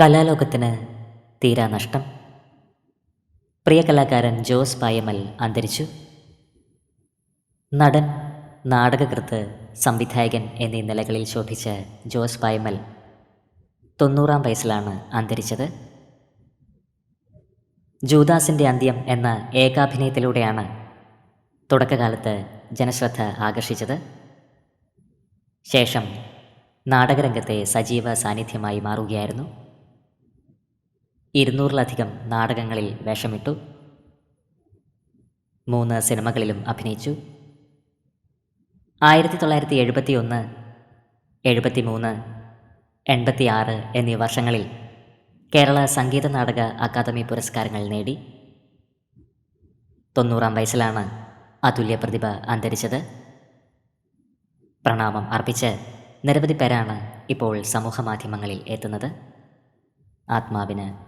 കലാലോകത്തിന് തീരാ നഷ്ടം. പ്രിയ കലാകാരൻ ജോസ് പായമൽ അന്തരിച്ചു. നടൻ നാടകകൃത്ത് സംവിധായകൻ എന്നീ നിലകളിൽ ശോഭിച്ച ജോസ് പായമൽ തൊണ്ണൂറാം വയസ്സിലാണ് അന്തരിച്ചത്. ജൂദാസിന്റെ അന്ത്യം എന്ന ഏകാഭിനയത്തിലൂടെയാണ് തുടക്കകാലത്ത് ജനശ്രദ്ധ ആകർഷിച്ചത്. ശേഷം നാടകരംഗത്തെ സജീവ സാന്നിധ്യമായി മാറുകയായിരുന്നു. ഇരുന്നൂറിലധികം നാടകങ്ങളിൽ വേഷമിട്ടു. മൂന്ന് സിനിമകളിലും അഭിനയിച്ചു. ആയിരത്തി തൊള്ളായിരത്തി എഴുപത്തി ഒന്ന് എഴുപത്തി മൂന്ന് എൺപത്തി ആറ് എന്നീ വർഷങ്ങളിൽ കേരള സംഗീത നാടക അക്കാദമി പുരസ്കാരങ്ങൾ നേടി. തൊണ്ണൂറാം വയസ്സിലാണ് അതുല്യ പ്രതിഭ അന്തരിച്ചത്. പ്രണാമം അർപ്പിച്ച് നിരവധി പേരാണ് ഇപ്പോൾ സമൂഹ മാധ്യമങ്ങളിൽ എത്തുന്നത്. ആത്മാവിന്